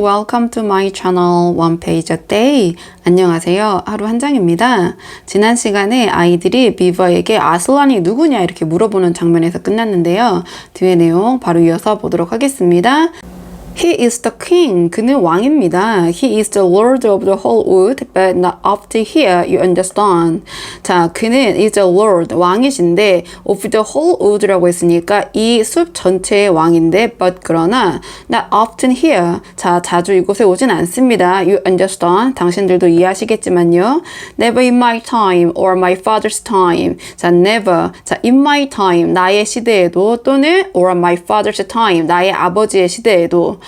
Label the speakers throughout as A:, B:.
A: welcome to my channel One Page a Day. 안녕하세요. 하루 한 장입니다. 지난 시간에 아이들이 비버에게 아슬란이 누구냐 이렇게 물어보는 장면에서 끝났는데요. 뒤에 내용 바로 이어서 보도록 하겠습니다. He is the king. 그는 왕입니다. He is the lord of the whole wood, but not up to here, you understand. 자, 그는 is the lord, 왕이신데, of the whole wood라고 했으니까 이 숲 전체의 왕인데, but 그러나, not often here. 자, 자주 이곳에 오진 않습니다. You understand. 당신들도 이해하시겠지만요. Never in my time or my father's time. 자, never. 자, in my time. 나의 시대에도 또는 or my father's time. 나의 아버지의 시대에도.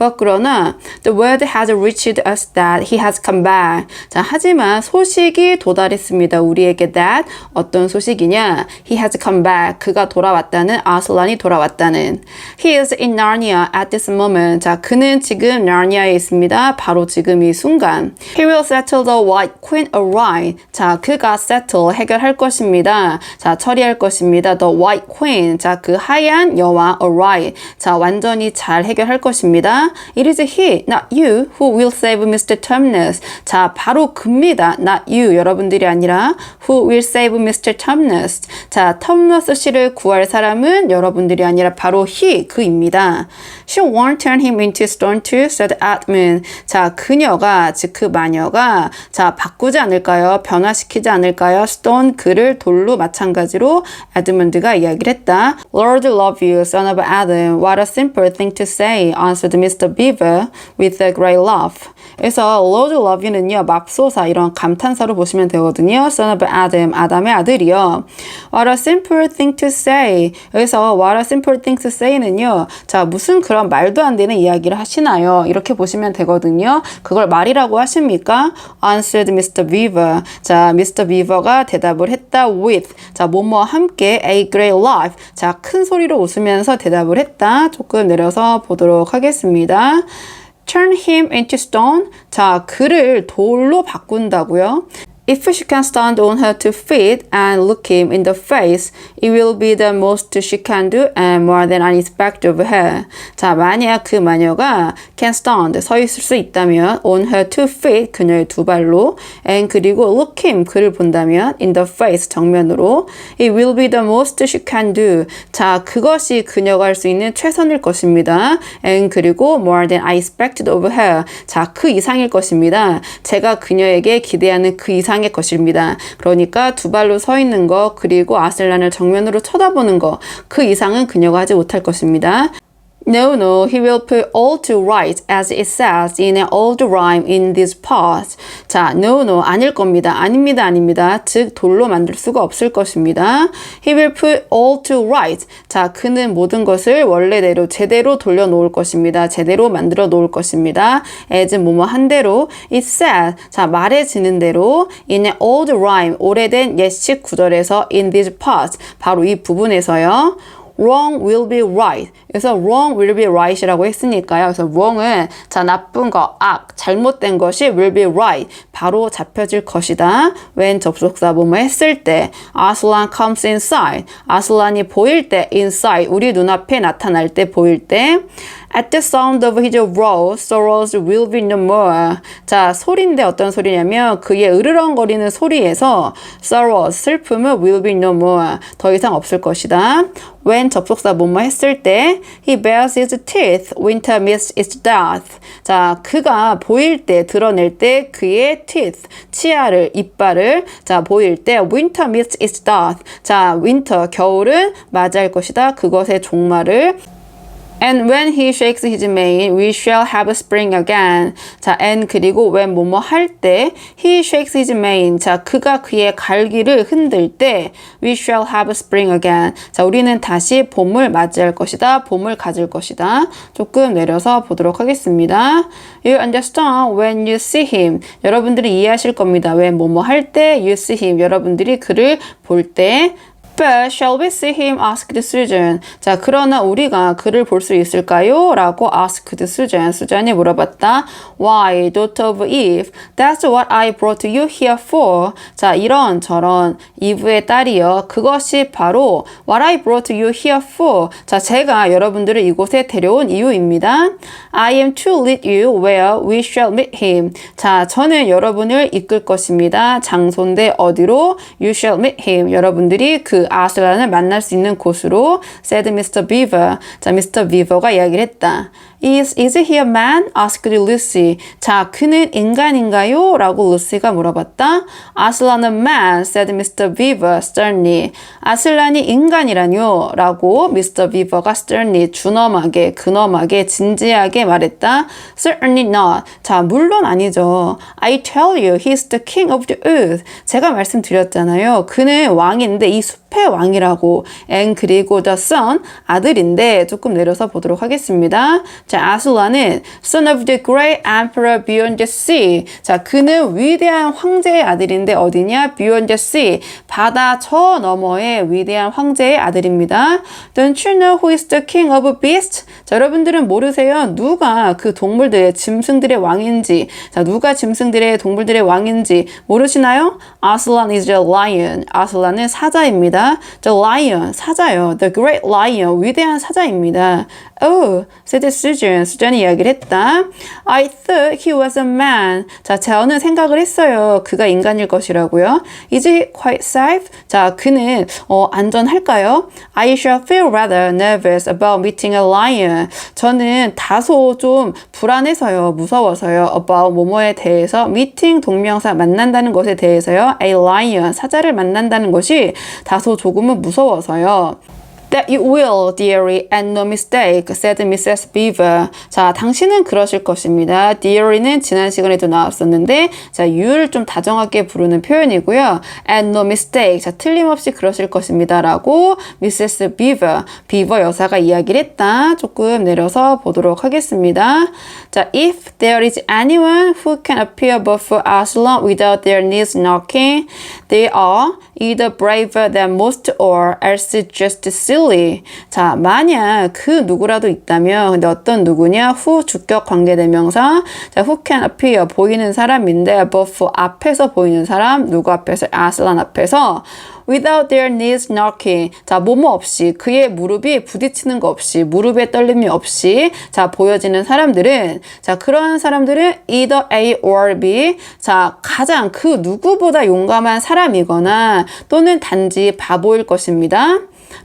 A: But 그러나 the word has reached us that he has come back. 자, 하지만 소식이 도달했습니다. 우리에게 that 어떤 소식이냐? He has come back. 그가 돌아왔다는 아슬란이 돌아왔다는. He is in Narnia at this moment. 자, 그는 지금 나르니아에 있습니다. 바로 지금 이 순간. He will settle the white queen alright. 자, 그가 settle 해결할 것입니다. 자, 처리할 것입니다. The white queen. 자, 그 하얀 여왕 alright. 자, 완전히 잘 해결할 것입니다. It is he, not you, who will save Mr. Tumnus. 자, 바로 그입니다. Not you, 여러분들이 아니라 who will save Mr. Tumnus. 자, 텀너스 씨를 구할 사람은 여러분들이 아니라 바로 he, 그입니다. She won't turn him into stone too, said Edmund. 자, 그녀가, 즉 그 마녀가 자, 바꾸지 않을까요? 변화시키지 않을까요? stone, 그를 돌로 마찬가지로 에드문드가 이야기를 했다. Lord love you, son of Adam. What a simple thing to say, answered Mr. Beaver with a great laugh. 그래서 Lord love you는요, 맙소사 이런 감탄사로 보시면 되거든요. son of Adam, 아담의 아들이요. What a simple thing to say. 여기서 what a simple thing to say는요, 자, 무슨 그런 말도 안 되는 이야기를 하시나요? 이렇게 보시면 되거든요. 그걸 말이라고 하십니까? answered Mr. Beaver. 자, Mr. Beaver가 대답을 했다 with. 자, 뭐뭐 함께 a great laugh. 자, 큰 소리로 웃으면서 대답을 했다. 조금 내려서 보도록 하겠습니다. turn him into stone. 자, 그를 돌로 바꾼다고요. If she can stand on her two feet and look him in the face, it will be the most she can do and more than I expect of her. 자, 만약 그 마녀가 can stand, 서 있을 수 있다면 on her two feet, 그녀의 두 발로 and 그리고 look him, 그를 본다면 in the face, 정면으로 it will be the most she can do. 자, 그것이 그녀가 할 수 있는 최선일 것입니다. and 그리고 more than I expected of her. 자, 그 이상일 것입니다. 제가 그녀에게 기대하는 그 이상 이상의 것입니다. 그러니까 두 발로 서 있는 거 그리고 아슬란을 정면으로 쳐다보는 거그 이상은 그녀가 하지 못할 것입니다. No, no, he will put all to right as it says in an old rhyme in this part. 자, no, no, 아닐 겁니다. 아닙니다, 아닙니다. 즉, 돌로 만들 수가 없을 것입니다. He will put all to right. 자, 그는 모든 것을 원래대로 제대로 돌려놓을 것입니다. 제대로 만들어 놓을 것입니다. as 뭐뭐 한 대로 it says. 자, 말해지는 대로 in an old rhyme. 오래된 예식 구절에서 in this part. 바로 이 부분에서요. wrong will be right. 그래서 wrong will be right이라고 했으니까요. 그래서 wrong은 자 나쁜 거, 악, 잘못된 것이 will be right. 바로 잡혀질 것이다. when 접속사 뭐뭐 했을 때 Aslan comes inside. 아슬란이 보일 때 inside. 우리 눈앞에 나타날 때 보일 때 At the sound of his roar, sorrows will be no more. 자, 소리인데 어떤 소리냐면 그의 으르렁거리는 소리에서 sorrows, 슬픔은 will be no more. 더 이상 없을 것이다. when 접속사 뭐뭐 했을 때 he bares his teeth, winter meets its death. 자, 그가 보일 때, 드러낼 때 그의 teeth, 치아를, 이빨을 자, 보일 때 winter meets its death. 자, winter, 겨울은 맞이할 것이다. 그것의 종말을 And when he shakes his mane, we shall have spring again. 자, and 그리고 when 뭐뭐 할 때, he shakes his mane. 자, 그가 그의 갈기를 흔들 때, we shall have spring again. 자, 우리는 다시 봄을 맞이할 것이다. 봄을 가질 것이다. 조금 내려서 보도록 하겠습니다. You understand when you see him. 여러분들이 이해하실 겁니다. when 뭐뭐 할 때, you see him. 여러분들이 그를 볼 때, But shall we see him? asked Susan. 자, 그러나 우리가 그를 볼 수 있을까요? 라고 asked Susan. 수잔이 물어봤다. Why, daughter of Eve? That's what I brought you here for. 자, 이런 저런 이브의 딸이여. 그것이 바로 what I brought you here for. 자, 제가 여러분들을 이곳에 데려온 이유입니다. I am to lead you where we shall meet him. 자, 저는 여러분을 이끌 것입니다. 장소인데 어디로? You shall meet him. 여러분들이 그 아슬란을 만날 수 있는 곳으로 said Mr. Beaver. 자, Mr. Beaver가 이야기를 했다. Is, is he a man? asked Lucy. 자, 그는 인간인가요? 라고 루시가 물어봤다. 아슬란은 man, said Mr. Beaver sternly. 아슬란이 인간이라뇨? 라고 Mr. Beaver가 sternly, 준엄하게, 근엄하게, 진지하게 말했다. Certainly not. 자, 물론 아니죠. I tell you, he's the king of the earth. 제가 말씀드렸잖아요. 그는 왕인데 이 숲의 왕이라고. and 그리고 the son, 아들인데 조금 내려서 보도록 하겠습니다. 자, 아슬라는 son of the great emperor beyond the sea. 자, 그는 위대한 황제의 아들인데 어디냐? beyond the sea. 바다 저 너머의 위대한 황제의 아들입니다. Don't you know who is the king of beasts? 자, 여러분들은 모르세요? 누가 그 동물들의 짐승들의 왕인지, 자, 누가 짐승들의 동물들의 왕인지 모르시나요? Aslan is the lion. 아슬란은 사자입니다. The lion, 사자요. The great lion, 위대한 사자입니다. Oh, said Susan. 수잔이 이야기를 했다. I thought he was a man. 자, 저는 생각을 했어요. 그가 인간일 것이라고요. Is he quite safe? 자, 그는 어, 안전할까요? I shall feel rather nervous about meeting a lion. 저는 다소 좀 불안해서요. 무서워서요. about 뭐뭐에 대해서 meeting 동명사 만난다는 것에 대해서요. a lion 사자를 만난다는 것이 다소 조금은 무서워서요. That you will, dearie, and no mistake, said Mrs. Beaver. 자, 당신은 그러실 것입니다. dearie는 지난 시간에도 나왔었는데, 자, you를 좀 다정하게 부르는 표현이고요. and no mistake, 자, 틀림없이 그러실 것입니다. 라고 Mrs. Beaver, 비버 여사가 이야기를 했다. 조금 내려서 보도록 하겠습니다. 자, if there is anyone who can appear before Aslan without their knees knocking, they are either braver than most or else just silly. 자, 만약 그 누구라도 있다면, 근데 어떤 누구냐? 후 주격 관계대명사. 자, who can appear 보이는 사람인데, before 앞에서 보이는 사람, 누구 앞에서? 아슬란 앞에서. without their knees knocking. 자, 뭐뭐 없이, 그의 무릎이 부딪히는 거 없이, 무릎에 떨림이 없이, 자, 보여지는 사람들은, 자, 그런 사람들은 either A or B. 자, 가장 그 누구보다 용감한 사람이거나 또는 단지 바보일 것입니다.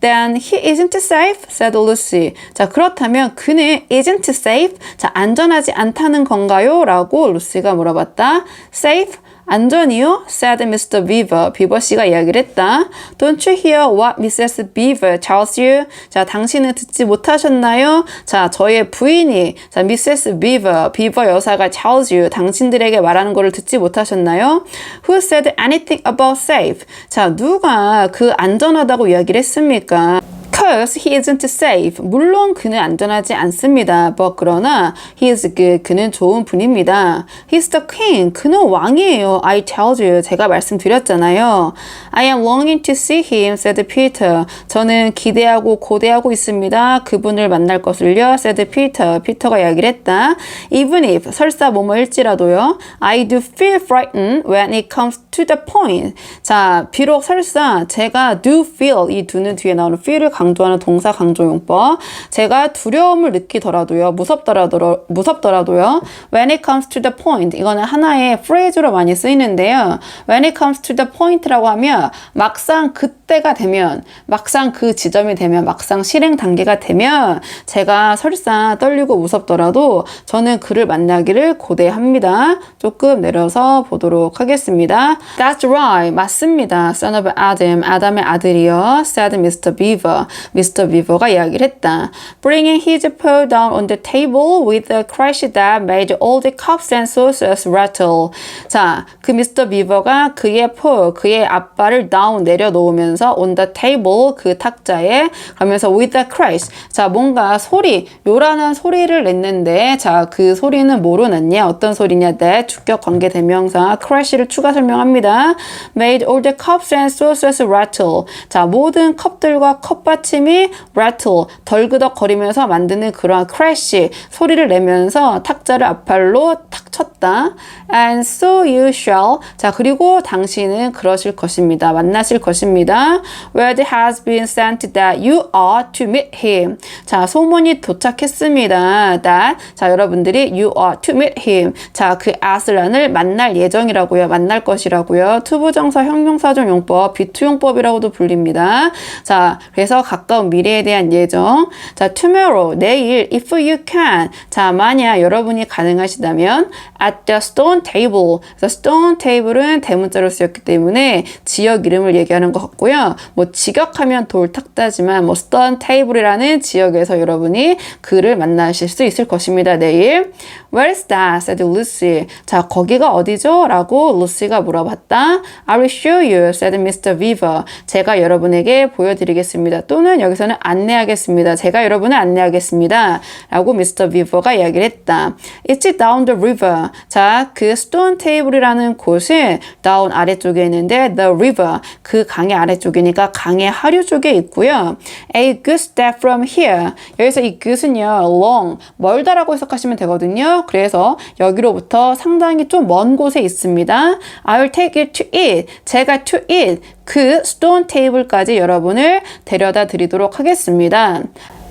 A: Then he isn't safe, said Lucy. 자, 그렇다면 그는 isn't safe. 자, 안전하지 않다는 건가요? 라고 루시가 물어봤다. Safe? 안전이요? said Mr. Beaver. 비버 씨가 이야기를 했다. Don't you hear what Mrs. Beaver tells you? 자, 당신은 듣지 못하셨나요? 자, 저의 부인이, 자, Mrs. Beaver, 비버 여사가 tells you, 당신들에게 말하는 거를 듣지 못하셨나요? Who said anything about safe? 자, 누가 그 안전하다고 이야기를 했습니까? Because he isn't safe. 물론 그는 안전하지 않습니다. But 그러나 he is good. 그는 좋은 분입니다. He's the king. 그는 왕이에요. I told you. 제가 말씀드렸잖아요. I am longing to see him, said Peter. 저는 기대하고 고대하고 있습니다. 그분을 만날 것을요, said Peter. 피터가 이야기를 했다. Even if 설사 뭐뭐일지라도요. I do feel frightened when it comes to the point. 자, 비록 설사 제가 do feel 이 do는 뒤에 나오는 feel을 강조 하는 동사 강조 용법. 제가 두려움을 느끼더라도요. 무섭더라도 무섭더라도요. When it comes to the point 이거는 하나의 phrase로 많이 쓰이는데요. When it comes to the point라고 하면 막상 그때가 되면 막상 그 지점이 되면 막상 실행 단계가 되면 제가 설사 떨리고 무섭더라도 저는 그를 만나기를 고대합니다. 조금 내려서 보도록 하겠습니다. That's right. 맞습니다. Son of Adam. 아담의 아들이요. said Mr. Beaver. 미스터 비버가 이야기를 했다. Bringing his paw down on the table with a crash that made all the cups and saucers rattle. 자, 그 미스터 비버가 그의 paw, 그의 앞발을 down 내려놓으면서 on the table 그 탁자에 그러면서 with a crash. 자, 뭔가 소리, 요란한 소리를 냈는데 자, 그 소리는 뭐로 났냐? 어떤 소리냐? 네, 주격 관계 대명사 crash를 추가 설명합니다. made all the cups and saucers rattle. 자, 모든 컵들과 컵받침 이 rattle, 덜그덕거리면서 만드는 그러한 crash, 소리를 내면서 탁자를 앞발로 탁 쳤다. And so you shall. 자, 그리고 당신은 그러실 것입니다. 만나실 것입니다. Word has been sent that you are to meet him. 자, 소문이 도착했습니다. That. 자, 여러분들이 you are to meet him. 자, 그 aslan을 만날 예정이라고요. 만날 것이라고요. 투부정사 형용사종 용법, 비투용법이라고도 불립니다. 자, 그래서 가까운 미래에 대한 예정. 자, tomorrow, 내일, if you can. 자, 만약 여러분이 가능하시다면 at the stone table. 그래서 stone table은 대문자로 쓰였기 때문에 지역 이름을 얘기하는 것 같고요. 뭐 직역하면 돌 탁자지만 뭐 stone table이라는 지역에서 여러분이 그를 만나실 수 있을 것입니다. 내일. Where's that? said Lucy. 자, 거기가 어디죠? 라고 루시가 물어봤다. I will show you, said Mr. Weaver. 제가 여러분에게 보여드리겠습니다. 또는 여기서는 안내하겠습니다. 제가 여러분을 안내하겠습니다. 라고 Mr. Weaver가 이야기를 했다. It's down the river. 자, 그 stone table이라는 곳은 down 아래쪽에 있는데 the river 그 강의 아래쪽이니까 강의 하류 쪽에 있고요. A good step from here. 여기서 이 good은요, long 멀다라고 해석하시면 되거든요. 그래서 여기로부터 상당히 좀 먼 곳에 있습니다. I will take it to it. 제가 to it 그 stone table까지 여러분을 데려다 드리도록 하겠습니다.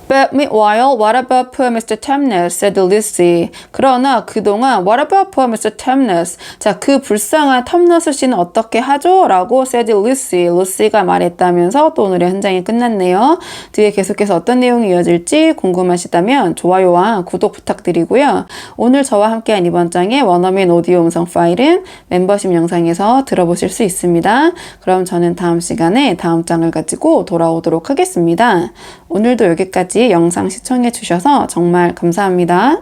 A: But meanwhile, what about poor Mr. Temness? said Lucy. 그러나 그동안 what about poor Mr. Temness? 자, 그 불쌍한 텀너스 씨는 어떻게 하죠? 라고 said Lucy. 루시가 말했다면서 또 오늘의 한 장이 끝났네요. 뒤에 계속해서 어떤 내용이 이어질지 궁금하시다면 좋아요와 구독 부탁드리고요. 오늘 저와 함께한 이번 장의 원어민 오디오 음성 파일은 멤버십 영상에서 들어보실 수 있습니다. 그럼 저는 다음 시간에 다음 장을 가지고 돌아오도록 하겠습니다. 오늘도 여기까지 영상 시청해 주셔서 정말 감사합니다.